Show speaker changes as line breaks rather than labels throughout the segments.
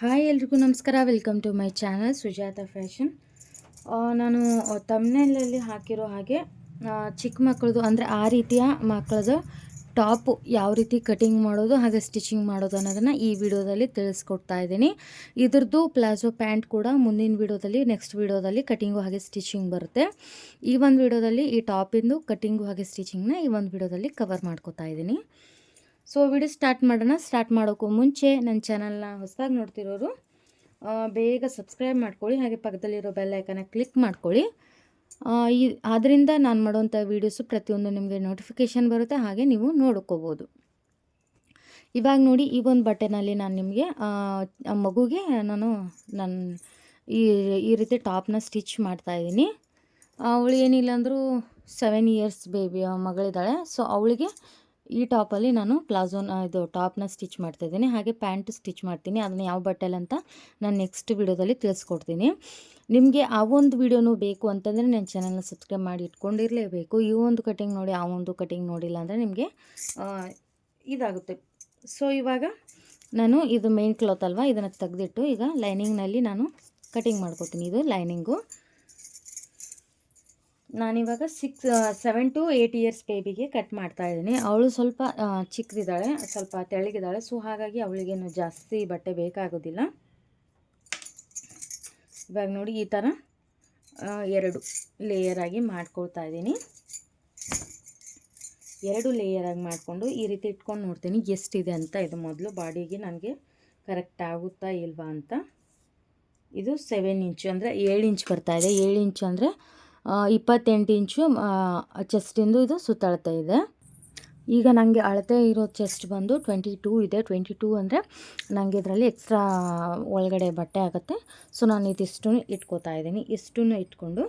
Hi ಎಲ್ರಿಗೂ ನಮಸ್ಕಾರ. Welcome to my channel Sujatha fashion ನಾನು ತಮ್ಮನೆಯಲ್ಲಿ ಹಾಕಿರೋ ಹಾಗೆ ಚಿಕ್ಕ ಮಕ್ಕಳದು, ಅಂದರೆ ಆ ರೀತಿಯ ಮಕ್ಕಳದು ಟಾಪು ಯಾವ ರೀತಿ ಕಟಿಂಗ್ ಮಾಡೋದು, ಹಾಗೆ ಸ್ಟಿಚಿಂಗ್ ಮಾಡೋದು ಅನ್ನೋದನ್ನು ಈ ವಿಡಿಯೋದಲ್ಲಿ ತಿಳಿಸ್ಕೊಡ್ತಾ ಇದ್ದೀನಿ. ಇದ್ರದ್ದು ಪ್ಲಾಜೋ ಪ್ಯಾಂಟ್ ಕೂಡ ಮುಂದಿನ ವಿಡಿಯೋದಲ್ಲಿ ನೆಕ್ಸ್ಟ್ ವಿಡಿಯೋದಲ್ಲಿ ಕಟಿಂಗು ಹಾಗೆ ಸ್ಟಿಚಿಂಗ್ ಬರುತ್ತೆ. ಈ ಒಂದು ವಿಡಿಯೋದಲ್ಲಿ ಈ ಟಾಪಿಂದು ಕಟಿಂಗು ಹಾಗೆ ಸ್ಟಿಚಿಂಗ್ನ ಈ ಒಂದು ವಿಡಿಯೋದಲ್ಲಿ ಕವರ್ ಮಾಡ್ಕೋತಾ ಇದ್ದೀನಿ. ಸೊ ವಿಡಿಯೋ ಸ್ಟಾರ್ಟ್ ಮಾಡೋಣ. ಸ್ಟಾರ್ಟ್ ಮಾಡೋಕ್ಕೂ ಮುಂಚೆ ನನ್ನ ಚಾನಲ್ನ ಹೊಸದಾಗಿ ನೋಡ್ತಿರೋರು ಬೇಗ ಸಬ್ಸ್ಕ್ರೈಬ್ ಮಾಡ್ಕೊಳ್ಳಿ. ಹಾಗೆ ಪಕ್ಕದಲ್ಲಿರೋ ಬೆಲ್ ಐಕನ್ನ ಕ್ಲಿಕ್ ಮಾಡ್ಕೊಳ್ಳಿ. ಈ ಆದ್ದರಿಂದ ನಾನು ಮಾಡುವಂಥ ವೀಡಿಯೋಸು ಪ್ರತಿಯೊಂದು ನಿಮಗೆ ನೋಟಿಫಿಕೇಷನ್ ಬರುತ್ತೆ. ಹಾಗೆ ನೀವು ನೋಡ್ಕೋಬೋದು. ಇವಾಗ ನೋಡಿ ಈ ಒಂದು ಬಟ್ಟೆನಲ್ಲಿ ನಾನು ನಿಮಗೆ ಮಗುಗೆ ನಾನು ನನ್ನ ಈ ಈ ರೀತಿ ಟಾಪ್ನ ಸ್ಟಿಚ್ ಮಾಡ್ತಾಯಿದ್ದೀನಿ ಅವಳು ಏನಿಲ್ಲ ಅಂದರೂ ಸೆವೆನ್ ಇಯರ್ಸ್ ಬೇಬಿ ಮಗಳಿದ್ದಾಳೆ. ಸೊ ಅವಳಿಗೆ ಈ ಟಾಪಲ್ಲಿ ನಾನು ಪ್ಲಾಝೋನ ಇದು ಟಾಪ್ನ ಸ್ಟಿಚ್ ಮಾಡ್ತಾಯಿದ್ದೀನಿ ಹಾಗೆ ಪ್ಯಾಂಟ್ ಸ್ಟಿಚ್ ಮಾಡ್ತೀನಿ. ಅದನ್ನು ಯಾವ ಬಟ್ಟೆಲ್ ಅಂತ ನಾನು ನೆಕ್ಸ್ಟ್ ವಿಡಿಯೋದಲ್ಲಿ ತಿಳಿಸ್ಕೊಡ್ತೀನಿ. ನಿಮಗೆ ಆ ಒಂದು ವಿಡಿಯೋನು ಬೇಕು ಅಂತಂದರೆ ನನ್ನ ಚಾನಲ್ನ ಸಬ್ಸ್ಕ್ರೈಬ್ ಮಾಡಿ ಇಟ್ಕೊಂಡಿರಲೇಬೇಕು. ಈ ಒಂದು ಕಟಿಂಗ್ ನೋಡಿ, ಆ ಒಂದು ಕಟಿಂಗ್ ನೋಡಿಲ್ಲ ಅಂದರೆ ನಿಮಗೆ ಇದಾಗುತ್ತೆ. ಸೊ ಇವಾಗ ನಾನು ಇದು ಮೇನ್ ಕ್ಲಾತ್ ಅಲ್ವಾ, ಇದನ್ನು ತೆಗೆದಿಟ್ಟು ಈಗ ಲೈನಿಂಗ್ನಲ್ಲಿ ನಾನು ಕಟಿಂಗ್ ಮಾಡ್ಕೊತೀನಿ. ಇದು ಲೈನಿಂಗು ನಾನಿವಾಗ six seven to eight years ಬೇಬಿಗೆ cut ಮಾಡ್ತಾ ಇದ್ದೀನಿ. ಅವಳು ಸ್ವಲ್ಪ ಚಿಕ್ಕದಿದ್ದಾಳೆ, ಸ್ವಲ್ಪ ತೆಳ್ಳಗಿದ್ದಾಳೆ. ಸೊ ಹಾಗಾಗಿ ಅವಳಿಗೇನು ಜಾಸ್ತಿ ಬಟ್ಟೆ ಬೇಕಾಗೋದಿಲ್ಲ. ಇವಾಗ ನೋಡಿ ಈ ಥರ ಎರಡು ಲೇಯರಾಗಿ ಮಾಡ್ಕೊಳ್ತಾ ಇದ್ದೀನಿ. ಎರಡು ಲೇಯರಾಗಿ ಮಾಡಿಕೊಂಡು ಈ ರೀತಿ ಇಟ್ಕೊಂಡು ನೋಡ್ತೀನಿ ಎಷ್ಟಿದೆ ಅಂತ. ಇದು ಮೊದಲು ಬಾಡಿಗೆ ನನಗೆ ಕರೆಕ್ಟ್ ಆಗುತ್ತಾ ಇಲ್ವಾ ಅಂತ. ಇದು ಸೆವೆನ್ ಇಂಚು ಅಂದರೆ ಏಳು ಇಂಚ್ ಬರ್ತಾಯಿದೆ ಏಳು ಇಂಚು ಅಂದರೆ ಇಪ್ಪತ್ತೆಂಟು ಇಂಚು ಚೆಸ್ಟಿಂದು ಇದು ಸುತ್ತಳತೆ ಇದೆ. ಈಗ ನನಗೆ ಅಳತೆ ಇರೋ ಚೆಸ್ಟ್ ಬಂದು ಟ್ವೆಂಟಿ ಟೂ ಇದೆ. ಟ್ವೆಂಟಿ ಟೂ ಅಂದರೆ ನನಗೆ ಇದರಲ್ಲಿ ಎಕ್ಸ್ಟ್ರಾ ಒಳಗಡೆ ಬಟ್ಟೆ ಆಗುತ್ತೆ. ಸೊ ನಾನು ಇದಿಷ್ಟು ಇಟ್ಕೋತಾ ಇದ್ದೀನಿ. ಇಷ್ಟು ಇಟ್ಕೊಂಡು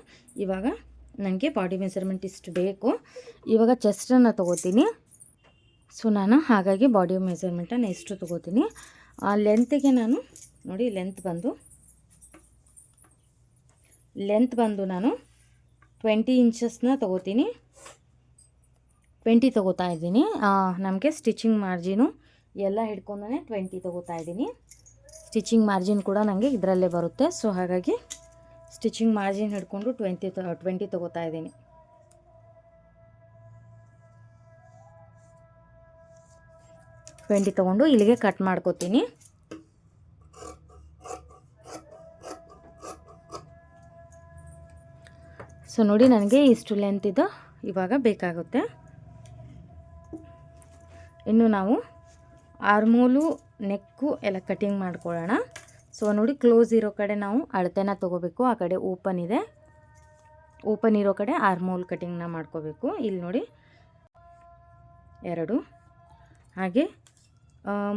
ಇವಾಗ ನನಗೆ ಬಾಡಿ ಮೆಸರ್ಮೆಂಟ್ ಇಷ್ಟು ಬೇಕು. ಇವಾಗ ಚೆಸ್ಟನ್ನು ತೊಗೋತೀನಿ. ಸೊ ನಾನು ಹಾಗಾಗಿ ಬಾಡಿ ಮೆಸರ್ಮೆಂಟನ್ನು ಇಷ್ಟು ತೊಗೋತೀನಿ. ಆ ಲೆಂತಿಗೆ ನಾನು ನೋಡಿ ಲೆಂತ್ ಬಂದು ಲೆಂತ್ ಬಂದು ನಾನು ಟ್ವೆಂಟಿ ಇಂಚಸ್ನ ತೊಗೋತೀನಿ. ಟ್ವೆಂಟಿ ತೊಗೋತಾ ಇದ್ದೀನಿ. ನಮಗೆ ಸ್ಟಿಚಿಂಗ್ ಮಾರ್ಜಿನು ಎಲ್ಲ ಹಿಡ್ಕೊಂಡೇ ಟ್ವೆಂಟಿ ತೊಗೋತಾ ಇದ್ದೀನಿ. ಸ್ಟಿಚಿಂಗ್ ಮಾರ್ಜಿನ್ ಕೂಡ ನನಗೆ ಇದರಲ್ಲೇ ಬರುತ್ತೆ. ಸೊ ಹಾಗಾಗಿ ಸ್ಟಿಚಿಂಗ್ ಮಾರ್ಜಿನ್ ಹಿಡ್ಕೊಂಡು ಟ್ವೆಂಟಿ ಟ್ವೆಂಟಿ ತೊಗೋತಾ ಇದ್ದೀನಿ. ಟ್ವೆಂಟಿ ತೊಗೊಂಡು ಇಲ್ಲಿಗೆ ಕಟ್ ಮಾಡ್ಕೋತೀನಿ. ಸೊ ನೋಡಿ ನನಗೆ ಇಷ್ಟು ಲೆಂತ್ ಇದು ಇವಾಗ ಬೇಕಾಗುತ್ತೆ. ಇನ್ನು ನಾವು ಆರ್ಮೋಲು, ನೆಕ್ಕು ಎಲ್ಲ ಕಟಿಂಗ್ ಮಾಡ್ಕೊಳ್ಳೋಣ. ಸೊ ನೋಡಿ ಕ್ಲೋಸ್ ಇರೋ ಕಡೆ ನಾವು ಅಳತೆನ ತೊಗೋಬೇಕು. ಆ ಕಡೆ ಓಪನ್ ಇದೆ. ಓಪನ್ ಇರೋ ಕಡೆ ಆರ್ಮೋಲ್ ಕಟಿಂಗ್ನ ಮಾಡ್ಕೋಬೇಕು. ಇಲ್ಲಿ ನೋಡಿ ಎರಡು. ಹಾಗೆ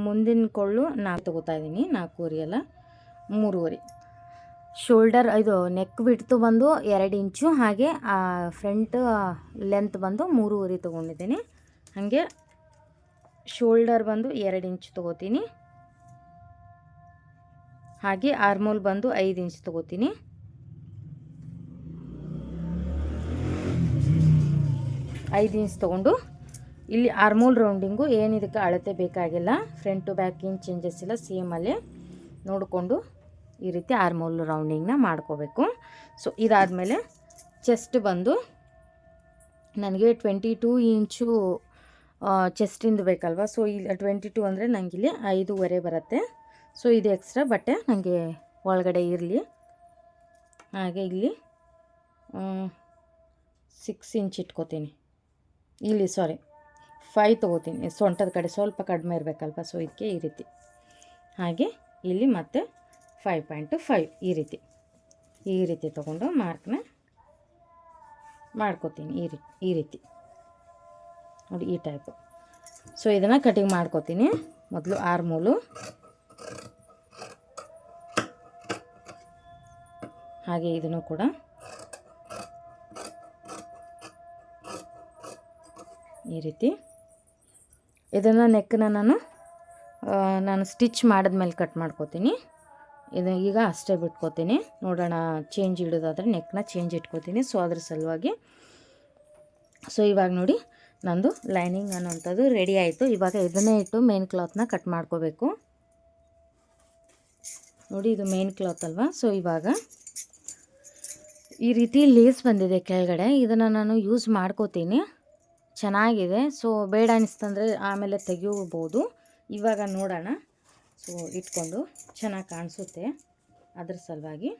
ಮುಂದಿನ ಕೊಳ್ಳು ನಾಲ್ಕು ತೊಗೋತಾ ಇದ್ದೀನಿ. ನಾಲ್ಕೂವರೆ ಅಲ್ಲ, ಮೂರುವರೆ. ಶೋಲ್ಡರ್, ಇದು ನೆಕ್ ಬಿಡ್ತು ಬಂದು ಎರಡು ಇಂಚು, ಹಾಗೆ ಫ್ರಂಟ್ ಲೆಂತ್ ಬಂದು ಮೂರುವರೆ ತೊಗೊಂಡಿದ್ದೀನಿ. ಹಾಗೆ ಶೋಲ್ಡರ್ ಬಂದು ಎರಡು ಇಂಚ್ ತೊಗೋತೀನಿ. ಹಾಗೆ ಆರ್ಮೋಲ್ ಬಂದು ಐದು ಇಂಚ್ ತೊಗೋತೀನಿ. ಐದು ಇಂಚ್ ತೊಗೊಂಡು, ಇಲ್ಲಿ ಆರ್ಮೋಲ್ ರೌಂಡಿಂಗು ಏನು ಇದಕ್ಕೆ ಅಳತೆ ಬೇಕಾಗಿಲ್ಲ. ಫ್ರಂಟ್ ಟು ಬ್ಯಾಕ್ ಏನು ಚೇಂಜಸ್ ಇಲ್ಲ ಸೇಮಲ್ಲೇ ನೋಡಿಕೊಂಡು. ಈ ರೀತಿ ಆರ್ಮೋಲ್ ರೌಂಡಿಂಗ್ನ ಮಾಡ್ಕೋಬೇಕು. ಸೊ ಇದಾದಮೇಲೆ ಚೆಸ್ಟ್ ಬಂದು ನನಗೆ ಟ್ವೆಂಟಿ ಟೂ ಇಂಚು ಚೆಸ್ಟಿಂದು ಬೇಕಲ್ವ? ಸೊ ಇಲ್ಲಿ ಟ್ವೆಂಟಿ ಟೂ ಅಂದರೆ ನನಗಿಲ್ಲಿ ಐದೂವರೆ ಬರುತ್ತೆ. ಸೊ ಇದು ಎಕ್ಸ್ಟ್ರಾ ಬಟ್ಟೆ ನನಗೆ ಒಳಗಡೆ ಇರಲಿ. ಹಾಗೆ ಇಲ್ಲಿ ಸಿಕ್ಸ್ ಇಂಚ್ ಇಟ್ಕೋತೀನಿ. ಇಲ್ಲಿ ಸಾರಿ ಫೈ ತೊಗೋತೀನಿ. ಸೊಂಟದ ಕಡೆ ಸ್ವಲ್ಪ ಕಡಿಮೆ ಇರಬೇಕಲ್ವ? ಸೊ ಇದಕ್ಕೆ ಈ ರೀತಿ. ಹಾಗೆ ಇಲ್ಲಿ ಮತ್ತೆ ಫೈವ್ ಪಾಯಿಂಟು ಫೈವ್ ಈ ರೀತಿ. ಈ ರೀತಿ ತೊಗೊಂಡು ಮಾರ್ಕ್ನ ಮಾಡ್ಕೋತೀನಿ ಈ ರೀತಿ ಈ ರೀತಿ. ನೋಡಿ ಈ ಟೈಪು ಸೊ ಇದನ್ನು ಕಟಿಂಗ್ ಮಾಡ್ಕೋತೀನಿ. ಮೊದಲು ಆರು ಮೂಲು ಹಾಗೆ ಇದನ್ನು ಕೂಡ. ಈ ರೀತಿ. ಇದನ್ನು ನೆಕ್ಕನ್ನ ನಾನು ನಾನು ಸ್ಟಿಚ್ ಮಾಡಿದ್ಮೇಲೆ ಕಟ್ ಮಾಡ್ಕೋತೀನಿ. ಇದು ಈಗ ಅಷ್ಟೇ ಬಿಟ್ಕೋತೀನಿ. ನೋಡೋಣ ಚೇಂಜ್ ಇಡೋದಾದರೆ ನೆಕ್ನ ಚೇಂಜ್ ಇಟ್ಕೋತೀನಿ. ಸೊ ಅದ್ರ ಸಲುವಾಗಿ ಸೊ ಇವಾಗ ನೋಡಿ, ನಂದು ಲೈನಿಂಗ್ ಅನ್ನೋಂಥದ್ದು ರೆಡಿ ಆಯಿತು. ಇವಾಗ ಇದನ್ನೇ ಇಟ್ಟು ಮೇನ್ ಕ್ಲಾತ್ನ ಕಟ್ ಮಾಡ್ಕೋಬೇಕು. ನೋಡಿ, ಇದು ಮೇನ್ ಕ್ಲಾತ್ ಅಲ್ವಾ? ಸೊ ಇವಾಗ ಈ ರೀತಿ ಲೇಸ್ ಬಂದಿದೆ ಕೆಳಗಡೆ. ಇದನ್ನು ನಾನು ಯೂಸ್ ಮಾಡ್ಕೋತೀನಿ. ಚೆನ್ನಾಗಿದೆ. ಸೊ ಬೇಡ ಅನಿಸ್ತಂದರೆ ಆಮೇಲೆ ತೆಗೆಯಬೋದು ಇವಾಗ ನೋಡೋಣ. ಸೊ, ಇಟ್ಕೊಂಡು ಚೆನ್ನಾಗಿ ಕಾಣಿಸುತ್ತೆ. ಅದ್ರ ಸಲುವಾಗಿ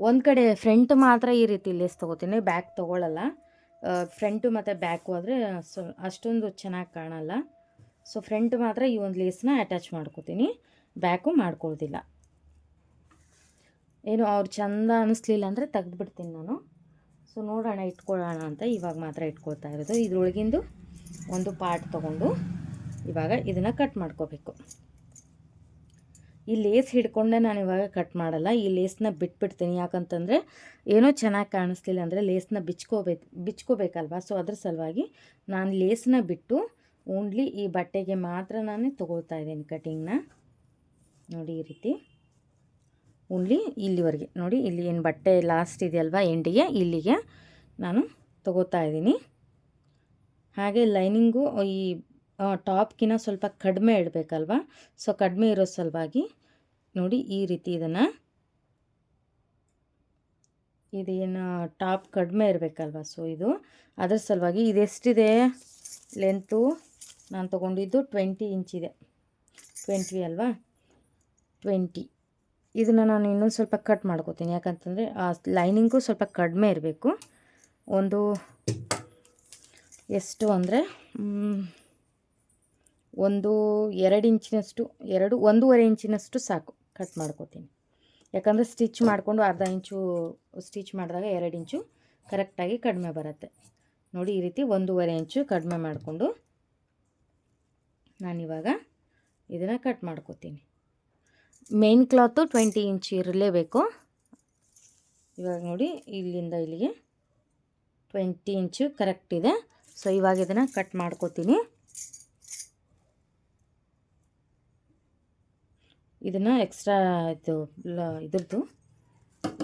ಒಂದು ಕಡೆ ಫ್ರಂಟ್ ಮಾತ್ರ ಈ ರೀತಿ ಲೇಸ್ ತೊಗೋತೀನಿ ಬ್ಯಾಕ್ ತೊಗೊಳ್ಳಲ್ಲ ಫ್ರಂಟು ಮತ್ತು ಬ್ಯಾಕು ಆದರೆ ಸೊ, ಅಷ್ಟೊಂದು ಚೆನ್ನಾಗಿ ಕಾಣಲ್ಲ. ಸೊ ಫ್ರಂಟ್ ಮಾತ್ರ ಈ ಒಂದು ಲೇಸ್ನ ಅಟ್ಯಾಚ್ ಮಾಡ್ಕೋತೀನಿ. ಬ್ಯಾಕು ಮಾಡ್ಕೊಳ್ಳೋದಿಲ್ಲ ಏನು, ಅವ್ರು ಚಂದ ಅನ್ನಿಸ್ಲಿಲ್ಲ ಅಂದರೆ ತೆಗ್ದುಬಿಡ್ತೀನಿ ನಾನು. ಸೊ, ನೋಡೋಣ, ಇಟ್ಕೊಳ್ಳೋಣ ಅಂತ ಇವಾಗ ಮಾತ್ರ ಇಟ್ಕೊಳ್ತಾ ಇರೋದು. ಇದ್ರೊಳಗಿಂದು ಒಂದು ಪಾರ್ಟ್ ತೊಗೊಂಡು ಇವಾಗ ಇದನ್ನು ಕಟ್ ಮಾಡ್ಕೋಬೇಕು. ಈ ಲೇಸ್ ಹಿಡ್ಕೊಂಡೆ ನಾನು ಇವಾಗ ಕಟ್ ಮಾಡಲ್ಲ. ಈ ಲೇಸ್ನ ಬಿಟ್ಬಿಡ್ತೀನಿ. ಯಾಕಂತಂದರೆ ಏನೋ ಚೆನ್ನಾಗಿ ಕಾಣಿಸ್ಲಿಲ್ಲ ಅಂದರೆ ಲೇಸ್ನ ಬಿಚ್ಕೋಬೇಕು, ಬಿಚ್ಕೋಬೇಕಲ್ವಾ? ಸೊ ಅದ್ರ ಸಲುವಾಗಿ ನಾನು ಲೇಸ್ನ ಬಿಟ್ಟು ಓನ್ಲಿ ಈ ಬಟ್ಟೆಗೆ ಮಾತ್ರ ನಾನು ತೊಗೊಳ್ತಾ ಇದ್ದೀನಿ ಕಟಿಂಗ್ನ ನೋಡಿ ಈ ರೀತಿ. ಓನ್ಲಿ ಇಲ್ಲಿವರೆಗೆ. ನೋಡಿ ಇಲ್ಲಿ ಏನು ಬಟ್ಟೆ ಲಾಸ್ಟ್ ಇದೆಯಲ್ವಾ? ಎಂಡಿಗೆ ಇಲ್ಲಿಗೆ ನಾನು ತೊಗೋತಾ ಇದ್ದೀನಿ. ಹಾಗೆ ಲೈನಿಂಗು ಈ ಟಾಪ್ಗಿನ ಸ್ವಲ್ಪ ಕಡಿಮೆ ಇಡಬೇಕಲ್ವ? ಸೊ ಕಡಿಮೆ ಇರೋ ಸಲುವಾಗಿ ನೋಡಿ ಈ ರೀತಿ ಇದನ್ನು. ಇದೇನು ಟಾಪ್ ಕಡಿಮೆ ಇರಬೇಕಲ್ವ? ಸೊ ಇದು ಅದರ ಸಲುವಾಗಿ ಇದೆಷ್ಟಿದೆ? ಲೆಂತು ನಾನು ತೊಗೊಂಡಿದ್ದು ಟ್ವೆಂಟಿ ಇಂಚಿದೆ ಟ್ವೆಂಟಿ ಅಲ್ವಾ? ಟ್ವೆಂಟಿ ಇದನ್ನು ನಾನು ಇನ್ನೊಂದು ಸ್ವಲ್ಪ ಕಟ್ ಮಾಡ್ಕೋತೀನಿ. ಯಾಕಂತಂದರೆ ಆ ಲೈನಿಂಗು ಸ್ವಲ್ಪ ಕಡಿಮೆ ಇರಬೇಕು. ಒಂದು, ಎಷ್ಟು ಅಂದರೆ ಒಂದು ಎರಡು ಇಂಚಿನಷ್ಟು, ಎರಡು, ಒಂದೂವರೆ ಇಂಚಿನಷ್ಟು ಸಾಕು. ಕಟ್ ಮಾಡ್ಕೋತೀನಿ. ಯಾಕಂದರೆ ಸ್ಟಿಚ್ ಮಾಡಿಕೊಂಡು ಅರ್ಧ ಇಂಚು ಸ್ಟಿಚ್ ಮಾಡಿದಾಗ ಎರಡು ಇಂಚು ಕರೆಕ್ಟಾಗಿ ಕಡಿಮೆ ಬರುತ್ತೆ. ನೋಡಿ, ಈ ರೀತಿ ಒಂದೂವರೆ ಇಂಚು ಕಡಿಮೆ ಮಾಡಿಕೊಂಡು ನಾನಿವಾಗ ಇದನ್ನು ಕಟ್ ಮಾಡ್ಕೋತೀನಿ. ಮೇನ್ ಕ್ಲಾತು ಟ್ವೆಂಟಿ ಇಂಚ್ ಇರಲೇಬೇಕು. ಇವಾಗ ನೋಡಿ, ಇಲ್ಲಿಂದ ಇಲ್ಲಿಗೆ ಟ್ವೆಂಟಿ ಇಂಚು ಕರೆಕ್ಟ್ ಇದೆ. ಸೊ ಇವಾಗ ಇದನ್ನು ಕಟ್ ಮಾಡ್ಕೋತೀನಿ. ಇದನ್ನು ಎಕ್ಸ್ಟ್ರಾ ಇದು ಇದ್ರದ್ದು.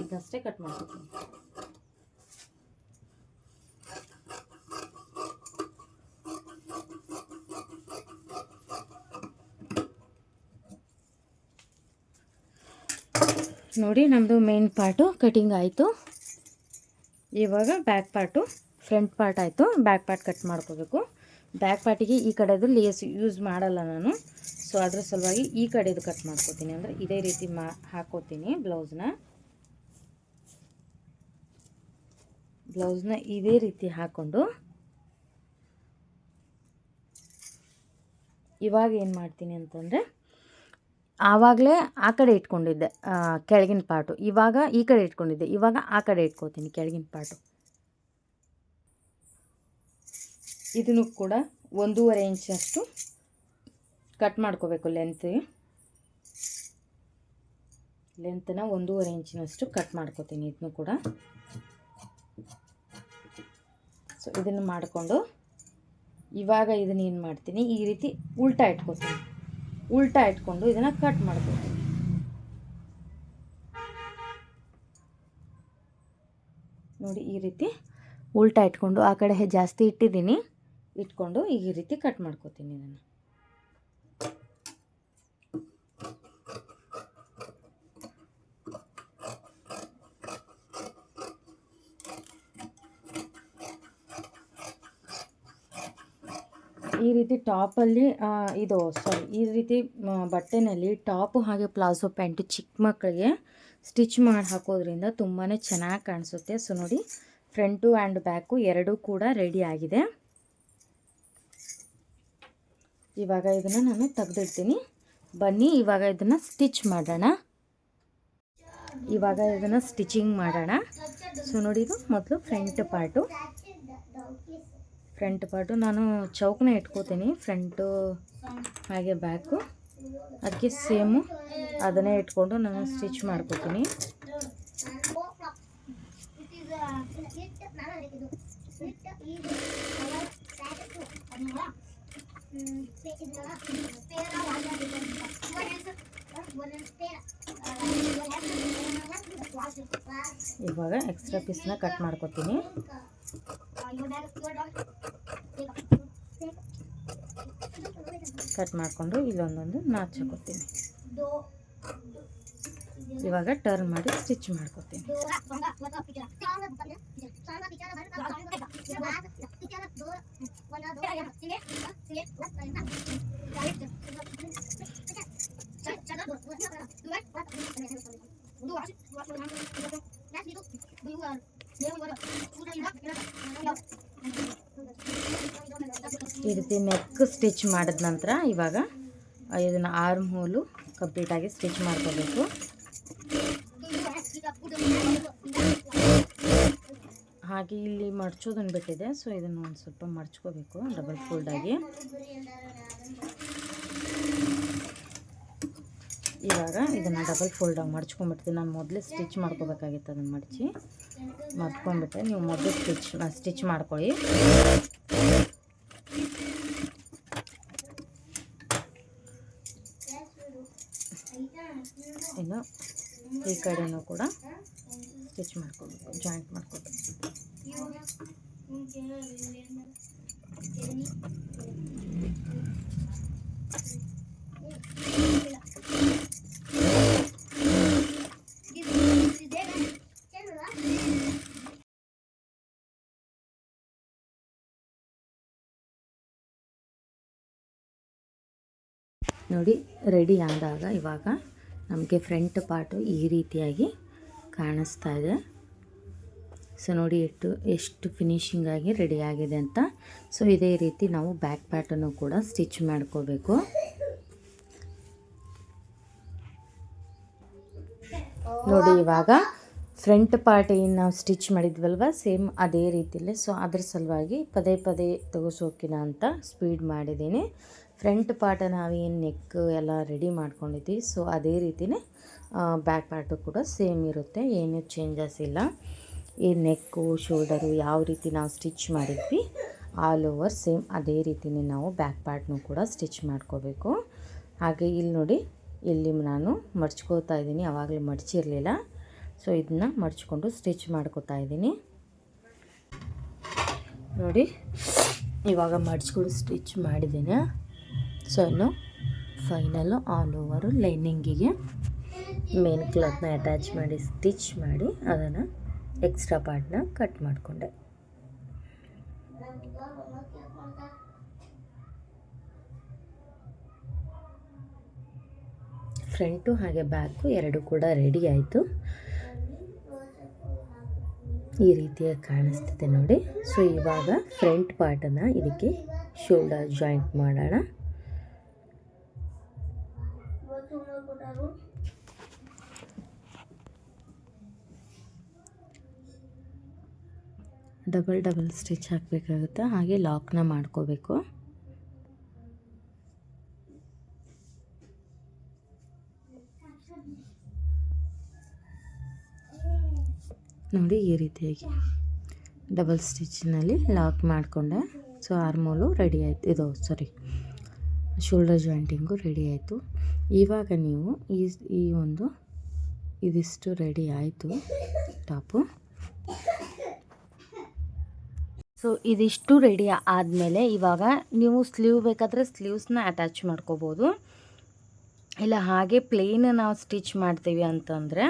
ಇದನ್ನಷ್ಟೇ ಕಟ್ ಮಾಡ್ತೀನಿ ನೋಡಿ ನಮ್ಮದು ಮೇನ್ ಪಾರ್ಟು ಕಟಿಂಗ್ ಆಯಿತು. ಇವಾಗ ಬ್ಯಾಕ್ ಪಾರ್ಟು ಫ್ರಂಟ್ ಪಾರ್ಟ್ ಆಯಿತು. ಬ್ಯಾಕ್ ಪಾರ್ಟ್ ಕಟ್ ಮಾಡ್ಕೋಬೇಕು. ಬ್ಯಾಕ್ ಪಾರ್ಟಿಗೆ ಈ ಕಡೆದು ಲೇಸ್ ಯೂಸ್ ಮಾಡಲ್ಲ ನಾನು. ಸೊ ಅದರ ಸಲುವಾಗಿ ಈ ಕಡೆದು ಕಟ್ ಮಾಡ್ಕೋತೀನಿ. ಅಂದರೆ ಇದೇ ರೀತಿ ಮಾ, ಹಾಕೋತೀನಿ ಬ್ಲೌಸ್ನ. ಬ್ಲೌಸ್ನ ಇದೇ ರೀತಿ ಹಾಕ್ಕೊಂಡು ಇವಾಗ ಏನು ಮಾಡ್ತೀನಿ ಅಂತಂದರೆ, ಆವಾಗಲೇ ಆ ಕಡೆ ಇಟ್ಕೊಂಡಿದ್ದೆ ಕೆಳಗಿನ ಪಾರ್ಟು. ಇವಾಗ ಈ ಕಡೆ ಇಟ್ಕೊಂಡಿದ್ದೆ. ಇವಾಗ ಆ ಕಡೆ ಇಟ್ಕೋತೀನಿ ಕೆಳಗಿನ ಪಾರ್ಟು. ಇದನ್ನು ಕೂಡ ಒಂದೂವರೆ ಇಂಚಷ್ಟು ಕಟ್ ಮಾಡ್ಕೋಬೇಕು ಲೆಂತ್ ಲೆಂತನ್ನ ಒಂದೂವರೆ ಇಂಚಿನಷ್ಟು ಕಟ್ ಮಾಡ್ಕೋತೀನಿ ಇದನ್ನು ಕೂಡ. ಸೊ ಇದನ್ನು ಮಾಡಿಕೊಂಡು ಇವಾಗ ಇದನ್ನ ಏನು ಮಾಡ್ತೀನಿ? ಈ ರೀತಿ ಉಲ್ಟಾ ಇಟ್ಕೋತೀನಿ. ಉಲ್ಟಾ ಇಟ್ಕೊಂಡು ಇದನ್ನು ಕಟ್ ಮಾಡ್ಕೋತೀನಿ. ನೋಡಿ, ಈ ರೀತಿ ಉಲ್ಟಾ ಇಟ್ಕೊಂಡು ಆ ಕಡೆ ಜಾಸ್ತಿ ಇಟ್ಟಿದ್ದೀನಿ. ಇಟ್ಕೊಂಡು ಈ ರೀತಿ ಕಟ್ ಮಾಡ್ಕೋತೀನಿ ಇದನ್ನು. ಈ ರೀತಿ ಟಾಪಲ್ಲಿ ಇದು ಸಾರಿ ಈ ರೀತಿ ಬಟ್ಟೆನಲ್ಲಿ ಟಾಪು ಹಾಗೆ ಪ್ಲಾಜೋ ಪ್ಯಾಂಟು ಚಿಕ್ಕ ಮಕ್ಕಳಿಗೆ ಸ್ಟಿಚ್ ಮಾಡಿ ಹಾಕೋದ್ರಿಂದ ತುಂಬಾ ಚೆನ್ನಾಗಿ ಕಾಣಿಸುತ್ತೆ. ಸೊ ನೋಡಿ ಫ್ರಂಟು ಆ್ಯಂಡ್ ಬ್ಯಾಕು ಎರಡೂ ಕೂಡ ರೆಡಿ ಆಗಿದೆ. ಇವಾಗ ಇದನ್ನು ನಾನು ತೆಗೆದಿಡ್ತೀನಿ. ಬನ್ನಿ, ಇವಾಗ ಇದನ್ನು ಸ್ಟಿಚ್ ಮಾಡೋಣ. ಇವಾಗ ಇದನ್ನು ಸ್ಟಿಚಿಂಗ್ ಮಾಡೋಣ. ಸೊ ನೋಡಿ, ಇದು ಮೊದಲು ಫ್ರಂಟ್ ಪಾರ್ಟು ಫ್ರಂಟ್ ಪಾರ್ಟು ನಾನು ಚೌಕನ ಇಟ್ಕೋತೀನಿ ಫ್ರಂಟು ಹಾಗೆ ಬ್ಯಾಕು ಅದಕ್ಕೆ ಸೇಮು ಅದನ್ನೇ ಇಟ್ಕೊಂಡು ನಾನು ಸ್ಟಿಚ್ ಮಾಡ್ಕೋತೀನಿ ಇವಾಗ ಎಕ್ಸ್ಟ್ರಾ ಪೀಸ್ನ ಕಟ್ ಮಾಡ್ಕೋತೀನಿ ಕಟ್ ಮಾಡಿಕೊಂಡು ಇಲ್ಲೊಂದೊಂದು ನಾಚ್ ಹಾಕೋತೀನಿ. ಇವಾಗ ಟರ್ನ್ ಮಾಡಿ ಸ್ಟಿಚ್ ಮಾಡ್ಕೊತೀನಿ. ಈ ರೀತಿ ನೆಕ್ ಸ್ಟಿಚ್ ಮಾಡಿದ ನಂತರ ಇವಾಗ ಇದನ್ನು ಆರ್ಮ್ ಹೋಲು ಕಂಪ್ಲೀಟಾಗಿ ಸ್ಟಿಚ್ ಮಾಡ್ಕೋಬೇಕು. ಹಾಗೆ ಇಲ್ಲಿ ಮಡ್ಚೋದನ್ನು ಬಿಟ್ಟಿದೆ ಸೊ ಇದನ್ನು ಒಂದು ಸ್ವಲ್ಪ ಮಡ್ಚ್ಕೋಬೇಕು ಡಬಲ್ ಫೋಲ್ಡಾಗಿ ಇವಾಗ ಇದನ್ನು ಡಬಲ್ ಫೋಲ್ಡಾಗಿ ಮಡ್ಚ್ಕೊಂಡ್ಬಿಡ್ತೀನಿ. ನಾನು ಮೊದಲೇ ಸ್ಟಿಚ್ ಮಾಡ್ಕೋಬೇಕಾಗಿತ್ತು ಅದನ್ನು ಮಡಚಿ. ಮಡ್ಕೊಂಡ್ಬಿಟ್ಟೆ ನೀವು ಮೊದಲು ಸ್ಟಿಚ್ ಸ್ಟಿಚ್ ಮಾಡ್ಕೊಳ್ಳಿ. ಇನ್ನು ಈ ಕಡೆನೂ ಕೂಡ ಸ್ಟಿಚ್ ಮಾಡ್ಕೊಬೇಕು. ಜಾಯಿಂಟ್ ಮಾಡ್ಕೋಬೇಕು. ನೋಡಿ ರೆಡಿ ಆದಾಗ ಇವಾಗ ನಮಗೆ ಫ್ರಂಟ್ ಪಾರ್ಟು ಈ ರೀತಿಯಾಗಿ ಕಾಣಿಸ್ತಾ ಇದೆ. ಸೊ ನೋಡಿ ಎಷ್ಟು ಎಷ್ಟು ಫಿನಿಶಿಂಗಾಗಿ ರೆಡಿ ಆಗಿದೆ ಅಂತ. ಸೊ ಇದೇ ರೀತಿ ನಾವು ಬ್ಯಾಕ್ ಪ್ಯಾಟನ್ನು ಕೂಡ ಸ್ಟಿಚ್ ಮಾಡ್ಕೋಬೇಕು. ನೋಡಿ, ಇವಾಗ ಫ್ರಂಟ್ ಪಾರ್ಟ್ ಏನು ನಾವು ಸ್ಟಿಚ್ ಮಾಡಿದ್ವಲ್ವ ಸೇಮ್ ಅದೇ ರೀತಿಯಲ್ಲೇ ಸೊ ಅದ್ರ ಸಲುವಾಗಿ ಪದೇ ಪದೇ ತೆಗೆಸೋಕಿನ ಅಂತ ಸ್ಪೀಡ್ ಮಾಡಿದ್ದೀನಿ. ಫ್ರಂಟ್ ಪಾರ್ಟ ನಾವೇನು ನೆಕ್ ಎಲ್ಲ ರೆಡಿ ಮಾಡ್ಕೊಂಡಿದ್ವಿ. ಸೊ ಅದೇ ರೀತಿಯೇ ಬ್ಯಾಕ್ ಪಾರ್ಟು ಕೂಡ ಸೇಮ್ ಇರುತ್ತೆ. ಏನೂ ಚೇಂಜಸ್ ಇಲ್ಲ. ಈ ನೆಕ್ಕು ಶೋಲ್ಡರು ಯಾವ ರೀತಿ ನಾವು ಸ್ಟಿಚ್ ಮಾಡಿದ್ವಿ ಆಲ್ ಓವರ್ ಸೇಮ್ ಅದೇ ರೀತಿಯೇ ನಾವು ಬ್ಯಾಕ್ ಪಾರ್ಟ್ನು ಕೂಡ ಸ್ಟಿಚ್ ಮಾಡ್ಕೋಬೇಕು. ಹಾಗೆ ಇಲ್ಲಿ ನೋಡಿ, ಇಲ್ಲಿ ನಾನು ಮಡ್ಚ್ಕೋತಾ ಇದ್ದೀನಿ. ಆವಾಗಲೇ ಮಡ್ಚಿರಲಿಲ್ಲ ಸೊ ಇದನ್ನ ಮಡ್ಚ್ಕೊಂಡು ಸ್ಟಿಚ್ ಮಾಡ್ಕೋತಾ ಇದ್ದೀನಿ. ನೋಡಿ, ಇವಾಗ ಮಡ್ಚ್ಕೊಂಡು ಸ್ಟಿಚ್ ಮಾಡಿದ್ದೀನಿ. ಸೊ ಇನ್ನು ಫೈನಲ್ಲು ಆಲ್ ಓವರು ಲೈನಿಂಗಿಗೆ ಮೇನ್ ಕ್ಲಾತ್ನ ಅಟ್ಯಾಚ್ ಮಾಡಿ ಸ್ಟಿಚ್ ಮಾಡಿ, ಅದನ್ನು ಎಕ್ಸ್ಟ್ರಾ ಪಾರ್ಟ್ನ ಕಟ್ ಮಾಡಿಕೊಂಡೆ. ಫ್ರಂಟು ಹಾಗೆ ಬ್ಯಾಕು ಎರಡು ಕೂಡ ರೆಡಿ ಆಯಿತು. ಈ ರೀತಿಯಾಗಿ ಕಾಣಿಸ್ತಿದೆ ನೋಡಿ. ಸೊ ಇವಾಗ ಫ್ರಂಟ್ ಪಾರ್ಟನ್ನು ಇದಕ್ಕೆ ಶೋಲ್ಡರ್ ಜಾಯಿಂಟ್ ಮಾಡೋಣ. ಡಬಲ್ ಡಬಲ್ ಸ್ಟಿಚ್ ಹಾಕಬೇಕಾಗುತ್ತೆ? ಹಾಗೆ ಲಾಕ್ನ ಮಾಡ್ಕೋಬೇಕು. ನೋಡಿ ಈ ರೀತಿಯಾಗಿ ಡಬಲ್ ಸ್ಟಿಚ್ನಲ್ಲಿ ಲಾಕ್ ಮಾಡಿಕೊಂಡೆ. ಸೊ, ಆರ್ಮೋಲು ರೆಡಿ ಆಯಿತು. ಇದು ಸಾರಿ ಶೋಲ್ಡರ್ ಜಾಯಿಂಟಿಂಗು ರೆಡಿ ಆಯಿತು. ಇವಾಗ ನೀವು ಈ ಈ ಒಂದು ಇದಿಷ್ಟು ರೆಡಿ ಆಯಿತು ಟಾಪು. ಸೊ, ಇದಿಷ್ಟು ರೆಡಿ ಆದಮೇಲೆ ಇವಾಗ ನೀವು ಸ್ಲೀವ್ ಬೇಕಾದರೆ ಸ್ಲೀವ್ಸ್ನ ಅಟ್ಯಾಚ್ ಮಾಡ್ಕೋಬೋದು. ಇಲ್ಲ, ಹಾಗೆ ಪ್ಲೇನ್ ನಾವು ಸ್ಟಿಚ್ ಮಾಡ್ತೀವಿ ಅಂತಂದರೆ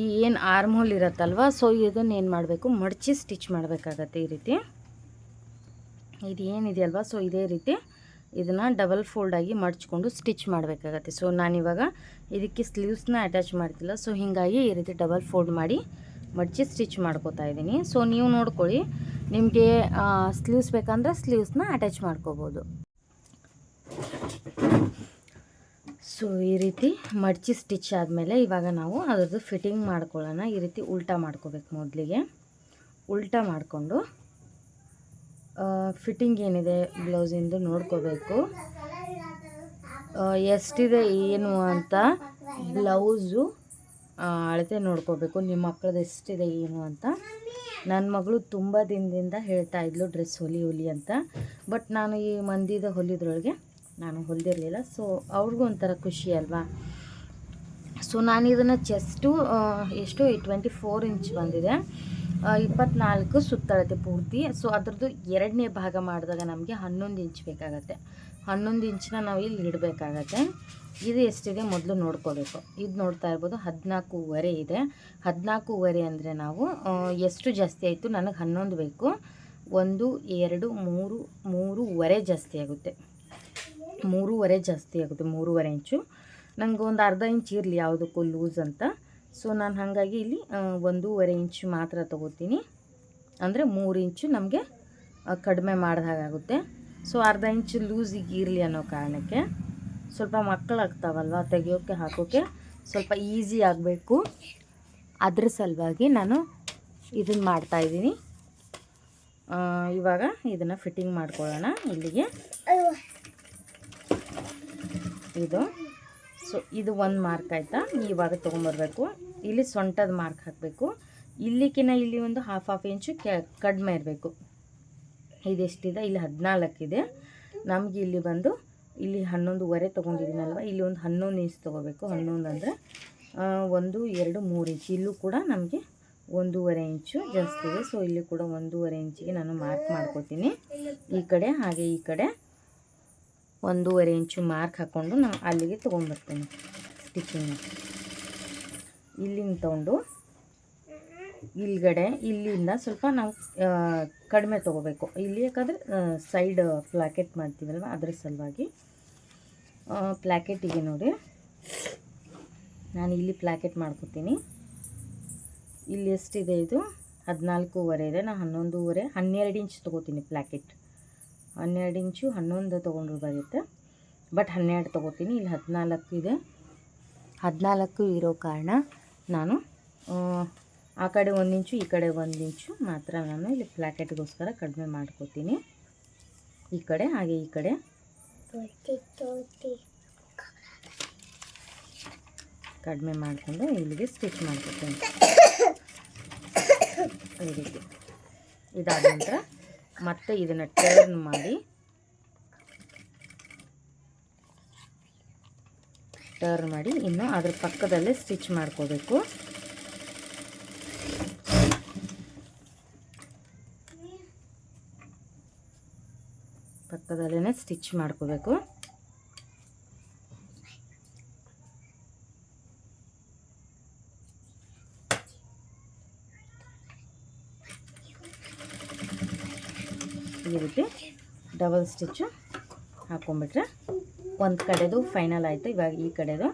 ಈ ಏನು ಆರ್ಮ್ ಹೋಲ್ ಇರುತ್ತಲ್ವ ಸೊ ಇದನ್ನು ಏನು ಮಾಡಬೇಕು? ಮಡಚಿ ಸ್ಟಿಚ್ ಮಾಡಬೇಕಾಗತ್ತೆ ಈ ರೀತಿ. ಇದು ಏನಿದೆಯಲ್ವ ಸೊ ಇದೇ ರೀತಿ ಇದನ್ನು ಡಬಲ್ ಫೋಲ್ಡಾಗಿ ಮಡಚ್ಕೊಂಡು ಸ್ಟಿಚ್ ಮಾಡಬೇಕಾಗತ್ತೆ. ಸೊ ನಾನಿವಾಗ ಇದಕ್ಕೆ ಸ್ಲೀವ್ಸ್ನ ಅಟ್ಯಾಚ್ ಮಾಡ್ತಿಲ್ಲ ಸೊ ಹೀಗಾಗಿ ಈ ರೀತಿ ಡಬಲ್ ಫೋಲ್ಡ್ ಮಾಡಿ ಮಡಚಿ ಸ್ಟಿಚ್ ಮಾಡ್ಕೋತಾ ಇದ್ದೀನಿ. ಸೊ ನೀವು ನೋಡ್ಕೊಳ್ಳಿ. ನಿಮಗೆ ಸ್ಲೀವ್ಸ್ ಬೇಕಂದ್ರೆ ಸ್ಲೀವ್ಸ್ನ ಅಟ್ಯಾಚ್ ಮಾಡ್ಕೋಬೋದು. ಸೊ ಈ ರೀತಿ ಮಡಚಿ ಸ್ಟಿಚ್ ಆದಮೇಲೆ ಇವಾಗ ನಾವು ಅದರದ್ದು ಫಿಟ್ಟಿಂಗ್ ಮಾಡ್ಕೊಳ್ಳೋಣ. ಈ ರೀತಿ ಉಲ್ಟಾ ಮಾಡ್ಕೋಬೇಕು ಮೊದಲಿಗೆ. ಉಲ್ಟಾ ಮಾಡಿಕೊಂಡು ಫಿಟ್ಟಿಂಗ್ ಏನಿದೆ ಬ್ಲೌಸಿಂದು ನೋಡ್ಕೋಬೇಕು. ಎಷ್ಟಿದೆ ಏನು ಅಂತ ಬ್ಲೌಸು ಅಳತೆ ನೋಡ್ಕೋಬೇಕು. ನಿಮ್ಮ ಮಕ್ಕಳದ್ದು ಎಷ್ಟಿದೆ ಏನು ಅಂತ. ನನ್ನ ಮಗಳು ತುಂಬ ದಿನದಿಂದ ಹೇಳ್ತಾ ಇದ್ಲು ಡ್ರೆಸ್ ಹೊಲಿ ಹೊಲಿ ಅಂತ. ಬಟ್ ನಾನು ಈ ಮಂದಿದ ಹೊಲಿದ್ರೊಳಗೆ ನಾನು ಹೊಲಿದಿರಲಿಲ್ಲ. ಸೊ, ಅವ್ರಿಗೂ ಒಂಥರ ಖುಷಿ ಅಲ್ವಾ? ಸೊ, ನಾನು ಇದನ್ನು ಚೆಸ್ಟು ಎಷ್ಟು ಟ್ವೆಂಟಿ ಫೋರ್ ಇಂಚ್ ಬಂದಿದೆ. ಇಪ್ಪತ್ನಾಲ್ಕು ಸುತ್ತಳತೆ ಪೂರ್ತಿ. ಸೊ, ಅದ್ರದ್ದು ಎರಡನೇ ಭಾಗ ಮಾಡಿದಾಗ ನಮಗೆ ಹನ್ನೊಂದು ಇಂಚ್ ಬೇಕಾಗತ್ತೆ. ಹನ್ನೊಂದು ಇಂಚನ್ನ ನಾವು ಇಲ್ಲಿ ಇಡಬೇಕಾಗತ್ತೆ. ಇದು ಎಷ್ಟಿದೆ? ಮೊದಲು ನೋಡ್ಕೋಬೇಕು. ಇದು ನೋಡ್ತಾ ಇರ್ಬೋದು ಹದಿನಾಲ್ಕೂವರೆ ಇದೆ. ಹದಿನಾಲ್ಕೂವರೆ ಅಂದರೆ ನಾವು ಎಷ್ಟು ಜಾಸ್ತಿ ಆಯಿತು? ನನಗೆ ಹನ್ನೊಂದು ಬೇಕು. ಒಂದು, ಎರಡು, ಮೂರು, ಮೂರುವರೆ ಜಾಸ್ತಿ ಆಗುತ್ತೆ. ಮೂರುವರೆ ಜಾಸ್ತಿ ಆಗುತ್ತೆ, ಮೂರುವರೆ ಇಂಚು. ನನಗೆ ಒಂದು ಅರ್ಧ ಇಂಚ್ ಇರಲಿ ಯಾವುದಕ್ಕೂ ಲೂಸ್ ಅಂತ. ಸೊ ನಾನು ಹಾಗಾಗಿ ಇಲ್ಲಿ ಒಂದೂವರೆ ಇಂಚು ಮಾತ್ರ ತೊಗೋತೀನಿ. ಅಂದರೆ ಮೂರು ಇಂಚು ನಮಗೆ ಕಡಿಮೆ ಮಾಡಿದಾಗುತ್ತೆ ಸೊ ಅರ್ಧ ಇಂಚು ಲೂಸಿಗೆ ಇರಲಿ ಅನ್ನೋ ಕಾರಣಕ್ಕೆ ಸ್ವಲ್ಪ ಮಕ್ಕಳಾಗ್ತಾವಲ್ವ ತೆಗಿಯೋಕ್ಕೆ ಹಾಕೋಕ್ಕೆ ಸ್ವಲ್ಪ ಈಸಿ ಆಗಬೇಕು. ಅದ್ರ ಸಲುವಾಗಿ ನಾನು ಇದನ್ನು ಮಾಡ್ತಾಯಿದ್ದೀನಿ ಇವಾಗ ಇದನ್ನು ಫಿಟ್ಟಿಂಗ್ ಮಾಡ್ಕೊಳ್ಳೋಣ ಇಲ್ಲಿಗೆ. ಇದು. ಸೊ ಇದು ಒಂದು ಮಾರ್ಕ್ ಆಯಿತಾ? ಇವಾಗ ತೊಗೊಂಬರ್ಬೇಕು. ಇಲ್ಲಿ ಸೊಂಟದ ಮಾರ್ಕ್ ಹಾಕಬೇಕು. ಇಲ್ಲಿಕಿನ್ನ ಇಲ್ಲಿ ಒಂದು ಹಾಫ್ ಹಾಫ್ ಇಂಚು ಕಡಿಮೆ ಇರಬೇಕು. ಇದೆಷ್ಟಿದೆ? ಇಲ್ಲಿ ಹದಿನಾಲ್ಕಿದೆ. ನಮಗೆ ಇಲ್ಲಿ ಬಂದು ಇಲ್ಲಿ ಹನ್ನೊಂದುವರೆ ತೊಗೊಂಡಿದ್ದೀನಲ್ವ? ಇಲ್ಲಿ ಒಂದು ಹನ್ನೊಂದು ಇಂಚ್ ತೊಗೋಬೇಕು. ಹನ್ನೊಂದು ಅಂದರೆ ಒಂದು, ಎರಡು, ಮೂರು ಇಂಚ್ ಇಲ್ಲೂ ಕೂಡ ನಮಗೆ ಒಂದೂವರೆ ಇಂಚು ಜಾಸ್ತಿ ಇದೆ. ಸೊ ಇಲ್ಲಿ ಕೂಡ ಒಂದೂವರೆ ಇಂಚಿಗೆ ನಾನು ಮಾರ್ಕ್ ಮಾಡ್ಕೋತೀನಿ. ಈ ಕಡೆ, ಹಾಗೆ ಈ ಕಡೆ ಒಂದೂವರೆ ಇಂಚು ಮಾರ್ಕ್ ಹಾಕ್ಕೊಂಡು ನಾನು ಅಲ್ಲಿಗೆ ತೊಗೊಂಡ್ಬರ್ತೇನೆ ಸ್ಟಿಚಿಂಗ್ ಇಲ್ಲಿಂದ ತೊಗೊಂಡು ಇಲ್ಗಡೆ, ಇಲ್ಲಿಂದ ಸ್ವಲ್ಪ ನಾವು ಕಡಿಮೆ ತೊಗೋಬೇಕು. ಇಲ್ಲಿ ಯಾಕಂದರೆ ಸೈಡ್ ಪ್ಲ್ಯಾಕೆಟ್ ಮಾಡ್ತೀವಲ್ವ, ಅದ್ರ ಸಲುವಾಗಿ ಪ್ಲ್ಯಾಕೆಟಿಗೆ ನೋಡಿ. ನಾನು ಇಲ್ಲಿ ಪ್ಲ್ಯಾಕೆಟ್ ಮಾಡ್ಕೊತೀನಿ. ಇಲ್ಲಿ ಎಷ್ಟಿದೆ ಇದು? ಹದಿನಾಲ್ಕೂವರೆ ಇದೆ. ನಾನು ಹನ್ನೊಂದೂವರೆ, ಹನ್ನೆರಡು ಇಂಚ್ ತೊಗೋತೀನಿ ಪ್ಲ್ಯಾಕೆಟ್ ಹನ್ನೆರಡು ಇಂಚು ಹನ್ನೊಂದು ತೊಗೊಂಡ್ರು ಬರುತ್ತೆ. ಬಟ್ ಹನ್ನೆರಡು ತೊಗೋತೀನಿ. ಇಲ್ಲಿ ಹದಿನಾಲ್ಕು ಇದೆ. ಹದಿನಾಲ್ಕು ಇರೋ ಕಾರಣ ನಾನು ಆ, ಕಡೆ ಒಂದು ಇಂಚು ಈ ಕಡೆ ಒಂದು ಇಂಚು ಮಾತ್ರ ನಾನು ಇಲ್ಲಿ ಪ್ಲ್ಯಾಕೆಟ್ಗೋಸ್ಕರ ಕಡಿಮೆ ಮಾಡ್ಕೋತೀನಿ. ಈ ಕಡೆ ಹಾಗೆ ಈ ಕಡೆ. ಕಡಿಮೆ ಮಾಡಿಕೊಂಡು ಇಲ್ಲಿಗೆ ಸ್ಟಿಚ್ ಮಾಡ್ಕೊತೀನಿ. ಈ ರೀತಿ ಇದಾದ ನಂತರ ಮತ್ತೆ ಇದನ್ನು ಟರ್ನ್ ಮಾಡಿ. ಟರ್ನ್ ಮಾಡಿ ಇನ್ನು ಅದ್ರ ಪಕ್ಕದಲ್ಲೇ ಸ್ಟಿಚ್ ಮಾಡ್ಕೋಬೇಕು. ಪಕ್ಕದಲ್ಲೇ ಸ್ಟಿಚ್ ಮಾಡ್ಕೋಬೇಕು. ಈ ರೀತಿ ಡಬಲ್ ಸ್ಟಿಚ್ಚು ಹಾಕೊಂಡ್ಬಿಟ್ರೆ ಒಂದು ಕಡೆದು ಫೈನಲ್ ಆಯಿತು. ಇವಾಗ ಈ ಕಡೆದು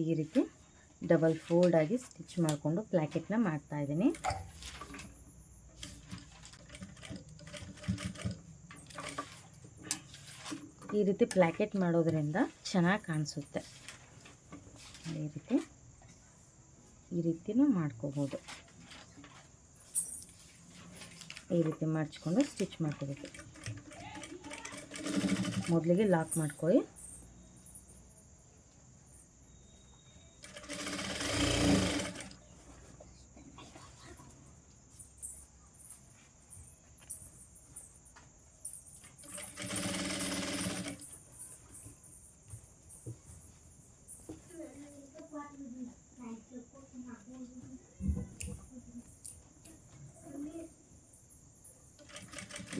ಈ ರೀತಿ ಡಬಲ್ ಫೋಲ್ಡ್ ಆಗಿ ಸ್ಟಿಚ್ ಮಾಡಿಕೊಂಡು ಪ್ಲ್ಯಾಕೆಟ್ನ ಮಾಡ್ತಾ ಇದ್ದೀನಿ. ಈ ರೀತಿ ಪ್ಲ್ಯಾಕೆಟ್ ಮಾಡೋದ್ರಿಂದ ಚೆನ್ನಾಗಿ ಕಾಣಿಸುತ್ತೆ. ಈ ರೀತಿ, ಈ ರೀತಿನೂ ಮಾಡ್ಕೋಬೋದು. ಈ ರೀತಿ ಮಾಡಿಸ್ಕೊಂಡು ಸ್ಟಿಚ್ ಮಾಡ್ಕೋಬೇಕು. ಮೊದಲಿಗೆ ಲಾಕ್ ಮಾಡ್ಕೊಳ್ಳಿ.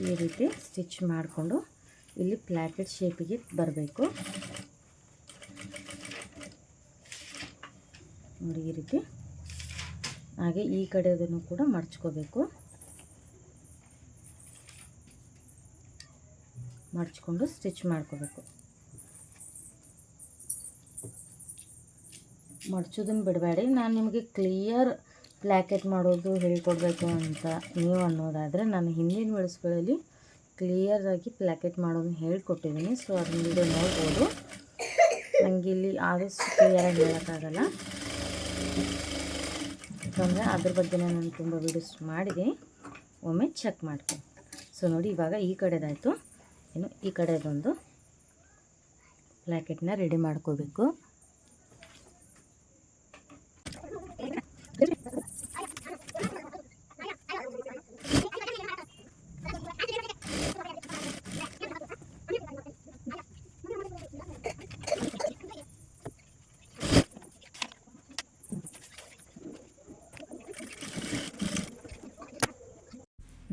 ಈ ರೀತಿ ಸ್ಟಿಚ್ ಮಾಡಿಕೊಂಡು ಇಲ್ಲಿ ಪ್ಲ್ಯಾಕೆಟ್ ಶೇಪಿಗೆ ಬರಬೇಕು. ನೋಡಿ ಈ ರೀತಿ. ಹಾಗೆ ಈ ಕಡೆದನ್ನು ಕೂಡ ಮಡ್ಚ್ಕೋಬೇಕು. ಮಡ್ಚ್ಕೊಂಡು ಸ್ಟಿಚ್ ಮಾಡ್ಕೋಬೇಕು. ಮಡ್ಚೋದನ್ನು ಬಿಡಬೇಡಿ. ನಾನು ನಿಮಗೆ ಕ್ಲಿಯರ್ ಪ್ಲ್ಯಾಕೆಟ್ ಮಾಡೋದು ಹೇಳ್ಕೊಡ್ಬೇಕು ಅಂತ ನೀವು ಅನ್ನೋದಾದರೆ ನಾನು ಹಿಂದಿನ ವಿಡಿಯೋಸ್ಗಳಲ್ಲಿ ಕ್ಲಿಯರಾಗಿ ಪ್ಲ್ಯಾಕೆಟ್ ಮಾಡೋದನ್ನ ಹೇಳ್ಕೊಟ್ಟಿದ್ದೀನಿ. ಸೊ ಅದನ್ನ ವಿಡಿಯೋ ನೋಡ್ಬೋದು. ನನಗೆ ಇಲ್ಲಿ ಆದಷ್ಟು ಕ್ಲಿಯರಾಗಿ ಹೇಳೋಕ್ಕಾಗಲ್ಲ. ಯಾಕಂದರೆ ಅದ್ರ ಬಗ್ಗೆ ನಾನು ತುಂಬ ವಿಡಿಯೋಸ್ ಮಾಡಿದ್ದೀನಿ ಒಮ್ಮೆ ಚೆಕ್ ಮಾಡ್ತೀನಿ. ಸೊ ನೋಡಿ ಇವಾಗ ಈ ಕಡೆದಾಯಿತು. ಏನು ಈ ಕಡೆದೊಂದು ಪ್ಲ್ಯಾಕೆಟ್ನ ರೆಡಿ ಮಾಡ್ಕೋಬೇಕು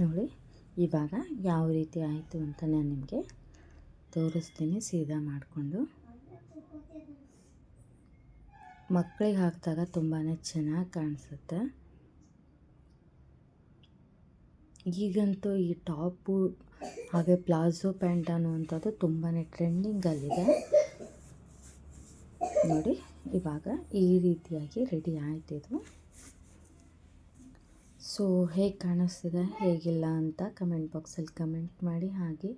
ನೋಡಿ ಇವಾಗ ಯಾವ ರೀತಿ ಆಯಿತು ಅಂತ ನಾನು ನಿಮಗೆ ತೋರಿಸ್ತೀನಿ, ಸೀದಾ ಮಾಡಿಕೊಂಡು. ಮಕ್ಕಳಿಗೆ ಹಾಕಿದಾಗ ತುಂಬಾ ಚೆನ್ನಾಗಿ ಕಾಣಿಸುತ್ತೆ. ಈಗಂತೂ ಈ ಟಾಪು, ಹಾಗೆ ಪ್ಲಾಜೋ ಪ್ಯಾಂಟ್ ಅನ್ನುವಂಥದ್ದು ತುಂಬಾ ಟ್ರೆಂಡಿಂಗಲ್ಲಿದೆ. ನೋಡಿ, ಇವಾಗ ಈ ರೀತಿಯಾಗಿ ರೆಡಿ ಆಯ್ತಿದು ಸೊ ಹೇಗೆ ಕಾಣಿಸ್ತಿದೆ, ಹೇಗಿಲ್ಲ ಅಂತ ಕಮೆಂಟ್ ಬಾಕ್ಸಲ್ಲಿ ಕಮೆಂಟ್ ಮಾಡಿ. ಹಾಗೆ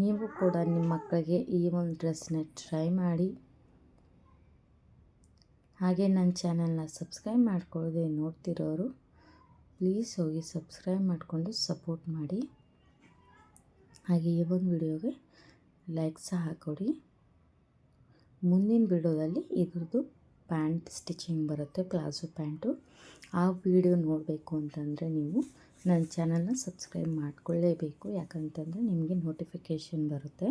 ನೀವು ಕೂಡ ನಿಮ್ಮ ಮಕ್ಕಳಿಗೆ ಈ ಒಂದು ಡ್ರೆಸ್ನ ಟ್ರೈ ಮಾಡಿ. ಹಾಗೆ ನನ್ನ ಚಾನಲ್ನ ಸಬ್ಸ್ಕ್ರೈಬ್ ಮಾಡ್ಕೊಳ್ಳದೆ ನೋಡ್ತಿರೋರು ಪ್ಲೀಸ್ ಹೋಗಿ ಸಬ್ಸ್ಕ್ರೈಬ್ ಮಾಡಿಕೊಂಡು ಸಪೋರ್ಟ್ ಮಾಡಿ. ಹಾಗೆ ಈ ಒಂದು ವಿಡಿಯೋಗೆ ಲೈಕ್ ಸಹ ಕೊಡಿ. ಮುಂದಿನ ವಿಡಿಯೋದಲ್ಲಿ ಇದ್ರದ್ದು ಪ್ಯಾಂಟ್ ಸ್ಟಿಚಿಂಗ್ ಬರುತ್ತೆ, ಪ್ಲಾಜೋ ಪ್ಯಾಂಟು. ಆ ವಿಡಿಯೋ ನೋಡಬೇಕು ಅಂತಂದರೆ ನೀವು ನನ್ನ ಚಾನಲ್ನ ಸಬ್ಸ್ಕ್ರೈಬ್ ಮಾಡಿಕೊಳ್ಳೇಬೇಕು. ಯಾಕಂತಂದರೆ ನಿಮಗೆ ನೋಟಿಫಿಕೇಷನ್ ಬರುತ್ತೆ.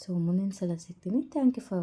ಸೊ ಮುಂದಿನ ಸಲ ಸಿಗ್ತೀನಿ. Thank you for